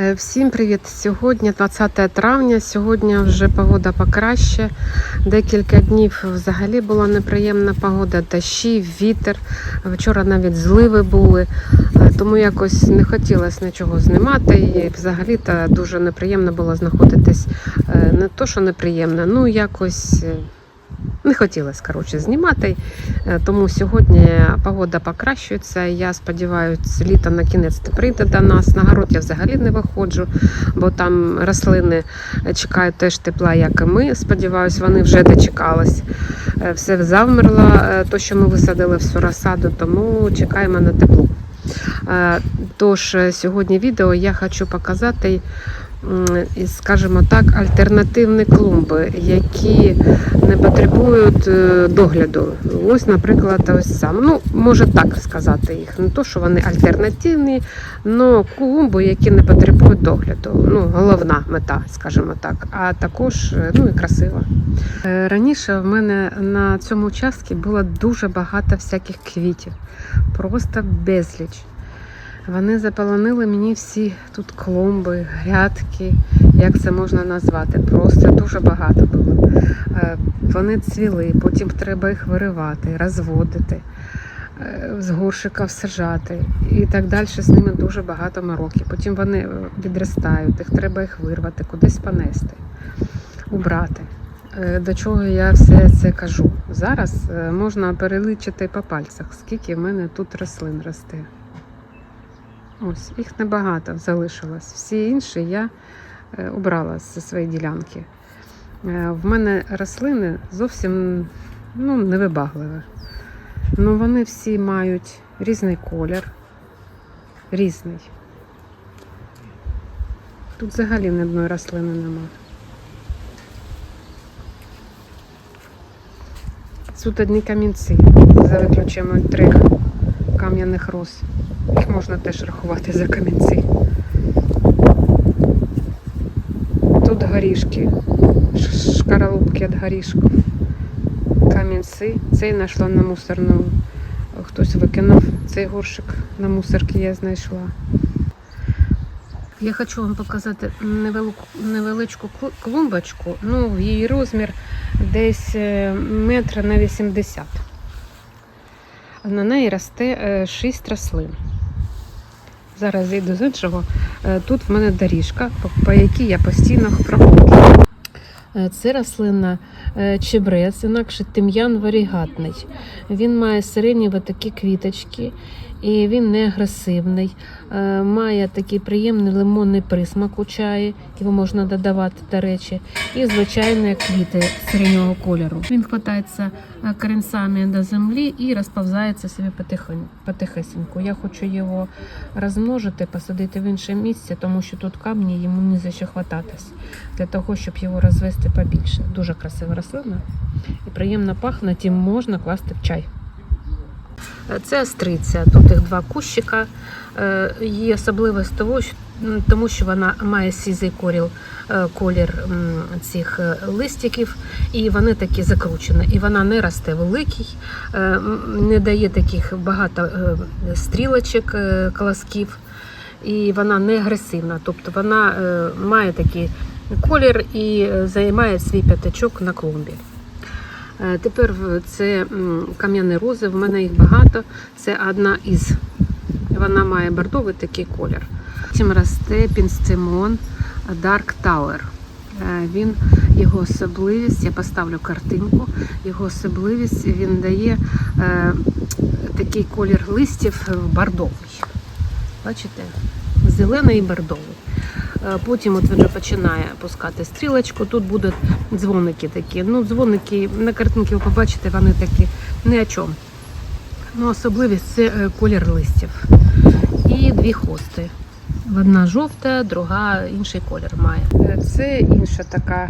Е, Всім привіт! Сьогодні 20 травня. Сьогодні вже погода покраще. Декілька днів взагалі була неприємна погода, дощі, вітер. Вчора навіть зливи були, Е, тому якось не хотілося нічого знімати. І взагалі то дуже неприємно було знаходитись. Е, Не то, що неприємно, ну якось. Не хотілося коротше, знімати, Е, тому сьогодні погода покращується. Я сподіваюся, літо на кінець прийде до нас. На город я взагалі не виходжу, бо там рослини чекають теж тепла, як і ми. Сподіваюсь, вони вже дочекались. Е, Все завмерло, е, то, що ми висадили всю розсаду, тому чекаємо на тепло. Тож сьогодні відео я хочу показати. Скажімо так, альтернативні клумби, які не потребують е, догляду. Ось, наприклад, ось сам. Ну, може так сказати їх. Не то, що вони альтернативні, але клумби, які не потребують догляду. Ну, головна мета, скажімо так. А також е, ну і красиво. Е, Раніше в мене на цьому участку було дуже багато всяких квітів, просто безліч. Вони заполонили мені всі тут клумби, грядки, як це можна назвати. Просто дуже багато було. Е, Вони цвіли, потім треба їх виривати, розводити, е, з горшика сажати і так далі. З ними дуже багато мороки. Потім вони е, відростають, їх треба їх вирвати, кудись понести, убрати. До чого я все це кажу? Зараз можна перелічити по пальцях, скільки в мене тут рослин росте. Ось, їх небагато залишилось. Всі інші я е, убрала зі своєї ділянки. Е, В мене рослини зовсім ну, невибагливі. Ну, вони всі мають різний колір. Різний. Тут взагалі ні одної рослини немає. Тут одні камінці, за виключенням трьох кам'яних роз. Їх можна теж рахувати за камінці. Тут горішки, шкаралупки від горішків, камінці. Цей знайшла на мусорну. Хтось викинув цей горшик на мусорки я знайшла. Я хочу вам показати невеличку клумбочку. Ну, її розмір десь е, метр на 80. На неї росте 6 рослин. Зараз йду з іншого. Е, Тут в мене доріжка, по, якій я постійно проходжу. Е, Це рослина е, чебрець, інакше тим'ян варігатний. Він має сиренєві такі квіточки, і він не агресивний. Е, Має такий приємний лимонний присмак у чаї, його можна додавати до речі, і звичайні квіти сиренього кольору. Він хватається е, корінцями до землі і розповзається собі потихесеньку. Я хочу його розмножити, посадити в інше місце, тому що тут камні йому не за що хвататись для того, щоб його розвести побільше. Дуже красива рослина і приємно пахне, тим можна класти в чай. Е, Це астриця. Тут їх два кущика. Е, Її особливість того, тому що вона має сізий коріл, е, колір цих листиків, і вони такі закручені. І вона не росте великий, не дає таких багато стрілочок, колосків, і вона не агресивна. Тобто вона має такий колір і займає свій п'ятачок на клумбі. Е, Тепер це кам'яні рози, в мене їх багато. Це одна із. Вона має бордовий такий колір. Потім росте пінстимон Dark Tower. Е, Він його особливість, я поставлю картинку. Його особливість він дає е, такий колір листів е, бордовий. Бачите? Зелений і бордовий. Е, Потім от вже починає пускати стрілочку. Тут будуть дзвоники такі. Ну, дзвоники на картинці ви побачите, вони такі ні о чому. Ну, особливість це е, колір листів. І дві хости. Одна жовта, друга інший колір має. Е, Це інша така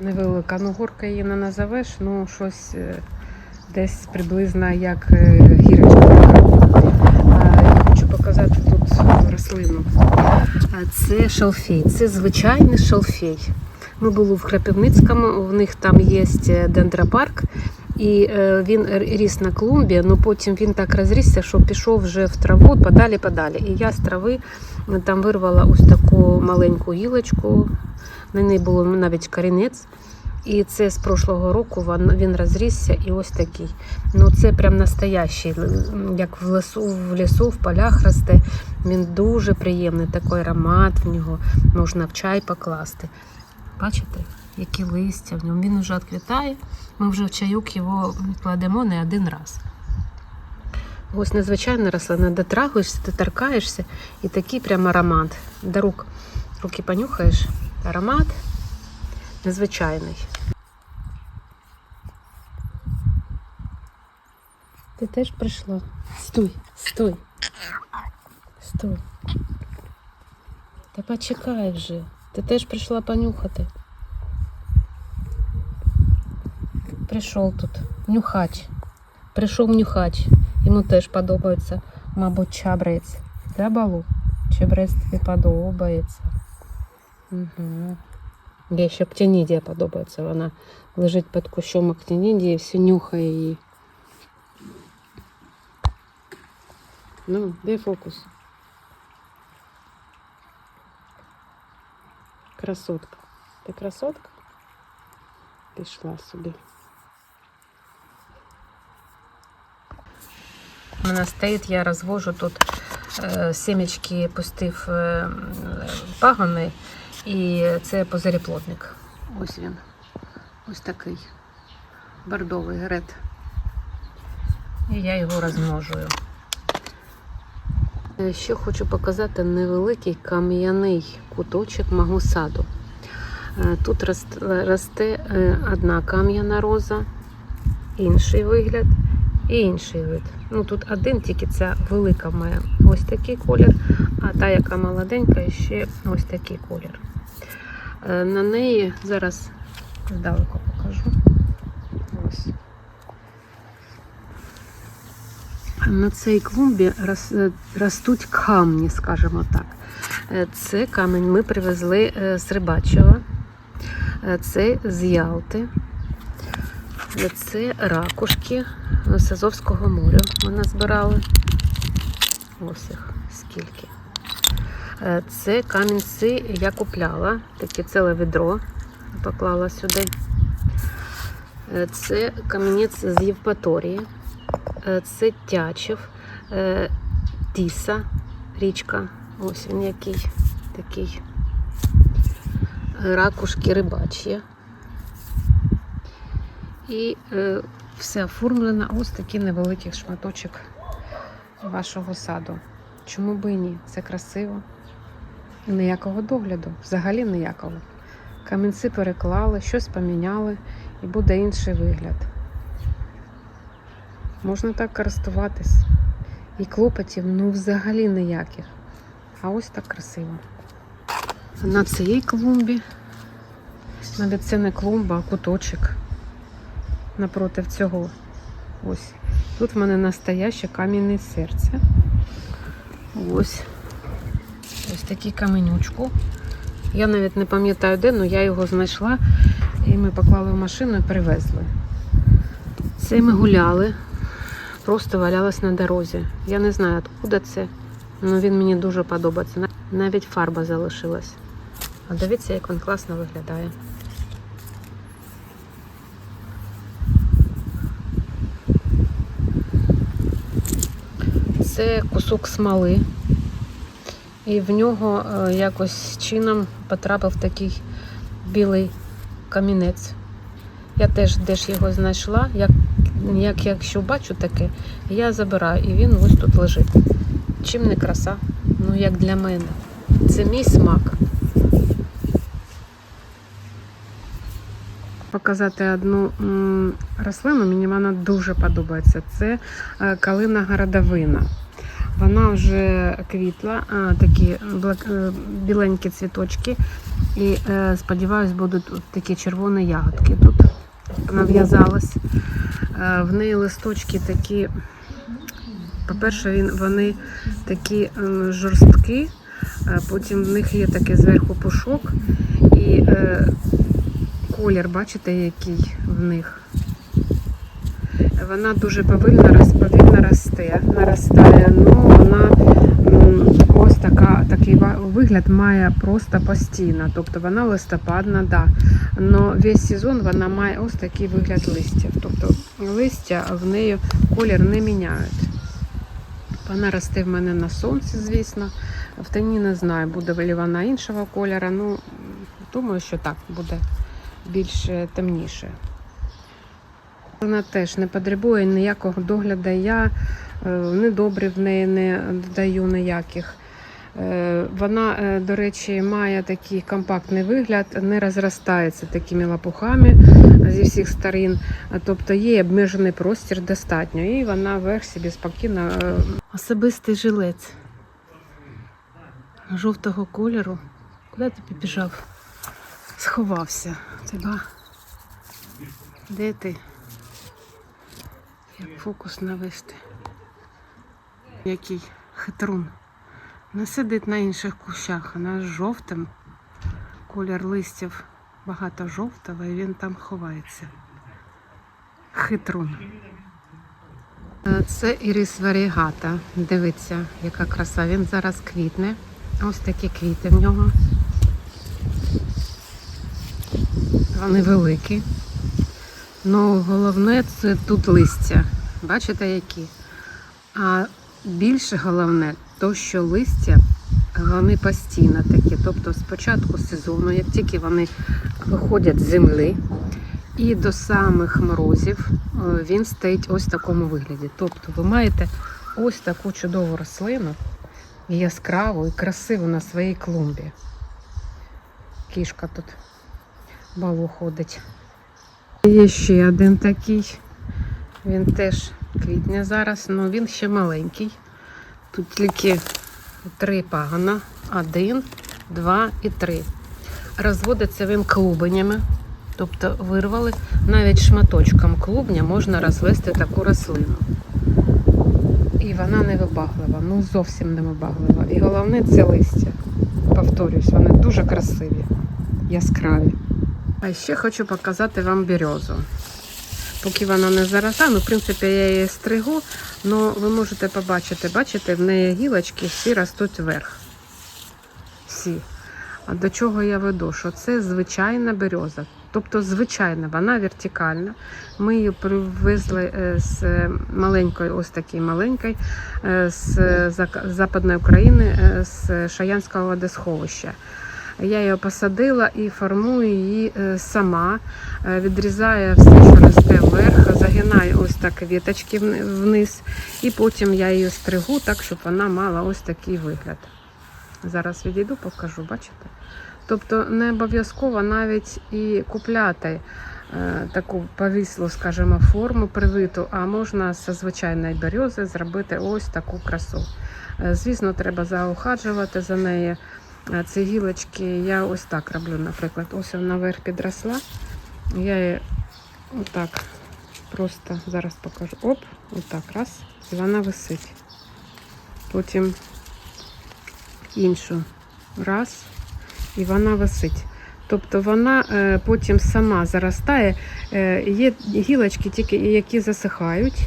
невелика. Ну, горка її не назовеш, ну щось десь приблизно як е, гірочка. така. Е, Я хочу показати тут рослину. Е, Це шалфей, це звичайний шалфей. Ми були в Крапивницькому, у них там є дендропарк, І е, він ріс на клумбі, але потім він так розрісся, що пішов вже в траву подалі подалі. І я з трави е, там вирвала ось таку маленьку гілочку, на неї було навіть корінець. І це з прошлого року він, розрісся і ось такий. Ну це прям настоящий, як в лісу, в лісу, в полях росте. Він дуже приємний, такий аромат в нього можна в чай покласти. Бачите, які листя в ньому. Він вже відквітає. Ми вже в чаюк його кладемо не один раз. Ось незвичайна рослина, дотрагуєшся, доторкаєшся і такий прям аромат. До рук руки понюхаєш, аромат незвичайний. Ти теж прийшла. Стой, стой. Стой. Та почекай вже. Ти теж прийшла понюхати. Прийшов тут нюхач. Прийшов нюхач. Йому теж подобається, мабуть, чабрець. Да, Балу? Чабрець тобі подобається. Угу. Є ще птянідія подобається. Вона лежить під кущом актинідії і все нюхає її. Ну, де фокус? Красотка. Ти красотка? Пішла собі. У мене стоїть, я розвожу тут е, сімечки пустив е, пагони, і це позаріплотник. Ось він. Ось такий бордовий грет. І я його розмножую. Е, Ще хочу показати невеликий кам'яний куточок мого саду. Е, Тут росте е, одна кам'яна роза, інший вигляд і інший вид. Ну тут один, тільки ця велика має ось такий колір, а та, яка молоденька, ще ось такий колір. На неї зараз здалеку покажу. Ось. На цій клумбі е, ростуть камні, скажімо так. Е, Це камінь ми привезли е, з Рибачого, Е, це з Ялти, це ракушки з Азовського моря. Ми назбирали. Ось їх скільки. Це камінці я купляла, таке ціле відро поклала сюди. Це камінець з Євпаторії. Е, Це Тячів, е, Тіса, річка. Ось він який такий. Ракушки рибачі. І е, все оформлено ось такий невеликий шматочок вашого саду. Чому би і ні? Це красиво. Ніякого догляду, взагалі ніякого. Камінці переклали, щось поміняли і буде інший вигляд. Можна так користуватись. І клопотів ну взагалі ніяких. А ось так красиво. На цій клумбі, навіть це не клумба, а куточок напроти цього. Ось. Тут в мене настояще кам'яне серце. Ось. Ось такий каменючку. Я навіть не пам'ятаю де, але я його знайшла і ми поклали в машину і привезли. Це ми гуляли, просто валялась на дорозі. Я не знаю, откуда це, але він мені дуже подобається. Навіть фарба залишилась. А дивіться, як він класно виглядає. Це кусок смоли. І в нього е, якось чином потрапив такий білий камінець. Я теж десь його знайшла. Як, як якщо бачу таке, я забираю і він ось тут лежить. Чим не краса? Ну як для мене. Це мій смак. Показати одну рослину, мені вона дуже подобається. Це е, калина городовина. Вона вже квітла, такі е, біленькі цвіточки. І е, сподіваюсь, будуть такі червоні ягодки тут нав'язалась. Е, в неї листочки такі, по-перше, вони такі жорсткі, е, потім в них є такий зверху пушок. І е, колір, бачите, який в них. Вона дуже повільно, повільно росте, наростає. Ну, вона такий вигляд має просто постійно. Тобто вона листопадна, да. Но весь сезон вона має ось такий вигляд листя. Тобто листя в неї колір не міняють. Вона росте в мене на сонці, звісно. В тені не знаю, буде ли вона іншого кольору. Ну, думаю, що так буде більш е, темніше. Вона теж не потребує ніякого догляду. Я е, не добрив в неї не додаю ніяких. Е, Вона, е, до речі, має такий компактний вигляд, не розростається такими лопухами зі всіх сторін. Тобто є обмежений простір достатньо, і вона вверх собі спокійно. е, Особистий жилець жовтого кольору. Куди ти побіжав? Сховався. Тебе. Де ти? Як фокус навести. Який хитрун. Не сидить на інших кущах, вона з жовтим. Колір листів багато жовтого, і він там ховається. Хитрун. Е, Це ірис варігата. Дивіться, яка краса. Він зараз квітне. Ось такі квіти в нього. Вони великі. Ну, головне це тут листя. Бачите, які? А більше головне, то що листя вони постійно такі. Тобто з початку сезону, як тільки вони виходять з землі і до самих морозів, е, він стоїть ось в такому вигляді. Тобто ви маєте ось таку чудову рослину, яскраву і красиву на своїй клумбі. Кішка тут балу ходить. Є ще один такий. Він теж квітне зараз, але він ще маленький. Тут тільки три пагона. Один, два і три. Розводиться він клубенями. Тобто вирвали навіть шматочком клубня можна розвести таку рослину. І вона не вибаглива, ну зовсім не вибаглива. І головне це листя. Повторюсь, вони дуже красиві, яскраві. А ще хочу показати вам березу. Поки вона не заросла, ну, в принципі, я її стригу, але ви можете побачити, бачите, в неї гілочки всі ростуть вверх. Всі. А до чого я веду? Що це звичайна береза. Тобто звичайна, вона вертикальна. Ми її привезли е, з маленької, ось такої маленької, е, з Западної України, е, з Шаянського водосховища. Я її посадила і формую її сама, Е, відрізаю все, що росте вверх, загинаю ось так віточки вниз, і потім я її стригу так, щоб вона мала ось такий вигляд. Зараз відійду, покажу, бачите? Тобто не обов'язково навіть і купляти е, таку повіслу, скажімо, форму привиту, а можна зі звичайної берези зробити ось таку красу. Е, Звісно, треба заохаджувати за нею. Е, Ці гілочки я ось так роблю, наприклад. Ось вона вверх підросла. Я її отак просто зараз покажу. Оп, отак раз, і вона висить. Потім іншу раз, і вона висить. Тобто вона е, потім сама заростає. Е, є гілочки, тільки які засихають,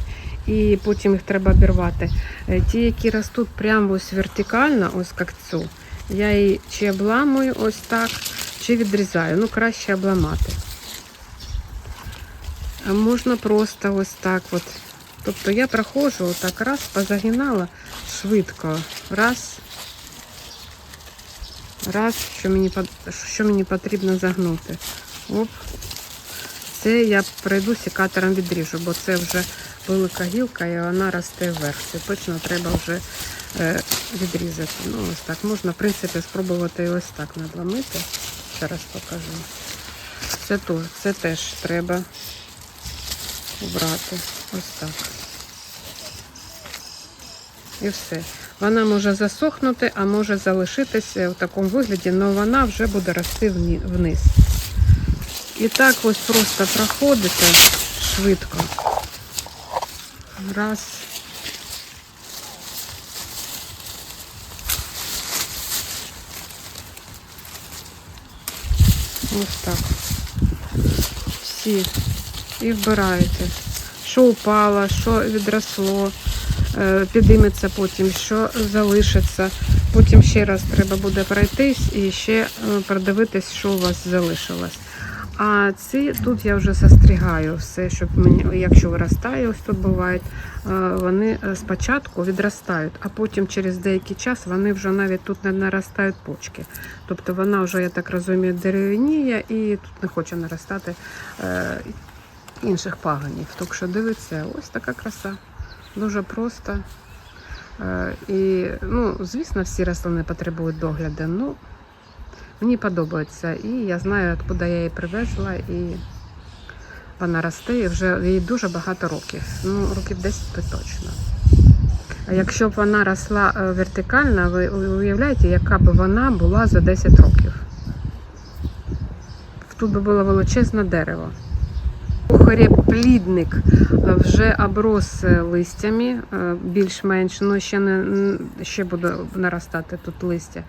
і потім їх треба обірвати. Е, ті, які ростуть прямо ось вертикально, ось як цю, я її чи обламую ось так, чи відрізаю. Ну, краще обламати. А можна просто ось так от. Тобто я проходжу отак раз, позагинала швидко. Раз. Раз, що мені, що мені потрібно загнути. Оп. Це я пройду секатором відріжу, бо це вже велика гілка і вона росте вверх. Це точно треба вже е, відрізати. Ну, ось так. Можна, в принципі, спробувати ось так надломити. Зараз покажу. Це, то, це теж треба убрати. Ось так. І все. Вона може засохнути, а може залишитися в такому вигляді, але вона вже буде рости вниз. І так ось просто проходите швидко. Раз. Ось так. Всі. І вбираєте що упало, що відросло, е, підійметься потім, що залишиться. Потім ще раз треба буде пройтись і ще е, продивитись, що у вас залишилось. А ці тут я вже застрігаю все, щоб мені, якщо виростає, ось тут буває, е, вони спочатку відростають, а потім через деякий час вони вже навіть тут не наростають почки. Тобто вона вже, я так розумію, дерев'яніє і тут не хоче наростати інших пагонів. Так що дивиться, ось така краса. Дуже просто. Е, і, ну, звісно, всі рослини потребують догляду. Ну, мені подобається. І я знаю, откуда я її привезла, і вона росте, і вже їй дуже багато років. Ну, років 10 то точно. А якщо б вона росла е, вертикально, ви уявляєте, яка б вона була за 10 років. Тут би було величезне дерево. Хореплідник е, вже оброс е, листями, е, більш-менш, ну ще не ще буде наростати тут листя.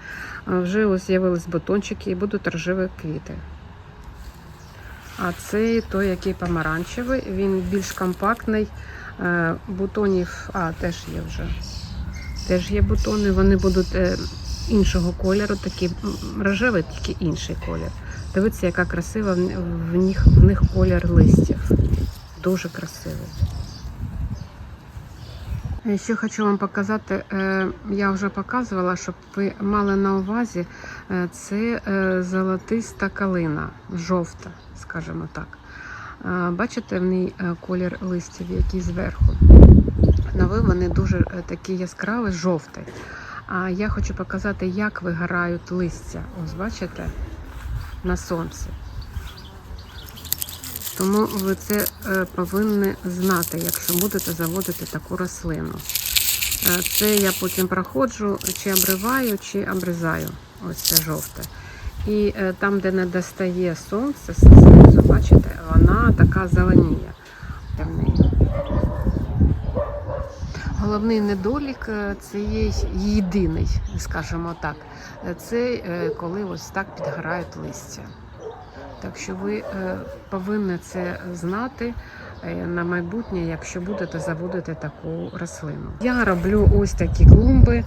Вже ось з'явились бутончики і будуть рожеві квіти. А цей той, який помаранчевий, він більш компактний. Е, Бутонів, а, теж є вже. Теж є бутони, вони будуть іншого кольору, такі м, рожевий, тільки інший колір. Дивіться, яка красива в них, в них колір листів. Дуже красивий. Ще хочу вам показати, е, я вже показувала, щоб ви мали на увазі, е, це е, золотиста калина, жовта, скажімо так. Бачите в ній колір листів, який зверху. Нові вони дуже такі яскраві, жовті. А я хочу показати, як вигорають листя. Ось бачите, на сонці. Тому ви це е, повинні знати, якщо будете заводити таку рослину. Е, Це я потім проходжу, чи обриваю, чи обрізаю. Ось це жовте. І е, там, де не достає сонце, бачите, вона така зеленіє. в неї. Головний недолік е, цієї єдиний, скажімо так, е, це е, коли ось так підгорають листя. Так що ви повинні це знати на майбутнє, якщо будете заводити таку рослину. Я роблю ось такі клумби,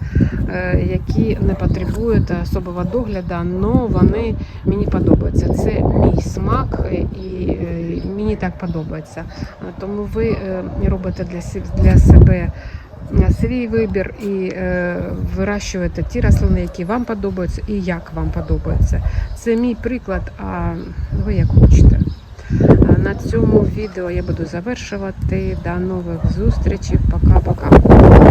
які не потребують особого догляду, але вони мені подобаються. Це мій смак і мені так подобається. Тому ви робите для себе. Свій вибір і е, вирощуєте ті рослини, які вам подобаються, і як вам подобається. Це мій приклад, а ви як хочете. На цьому відео я буду завершувати. До нових зустрічей. Пока-пока.